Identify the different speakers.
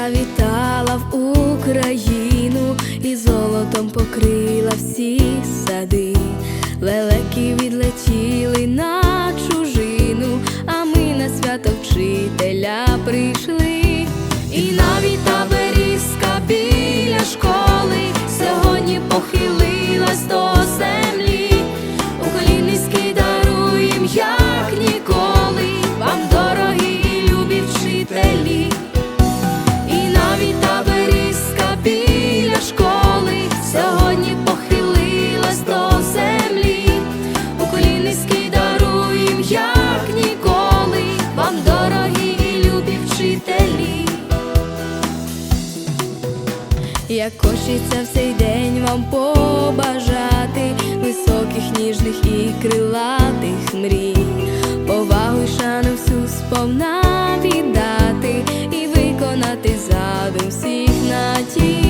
Speaker 1: завітала в Україну і золотом покрила всі. як хочеться в цей день вам побажати високих, ніжних і крилатих мрій, повагу й шану всю сповна віддати і виконати задум всіх надій.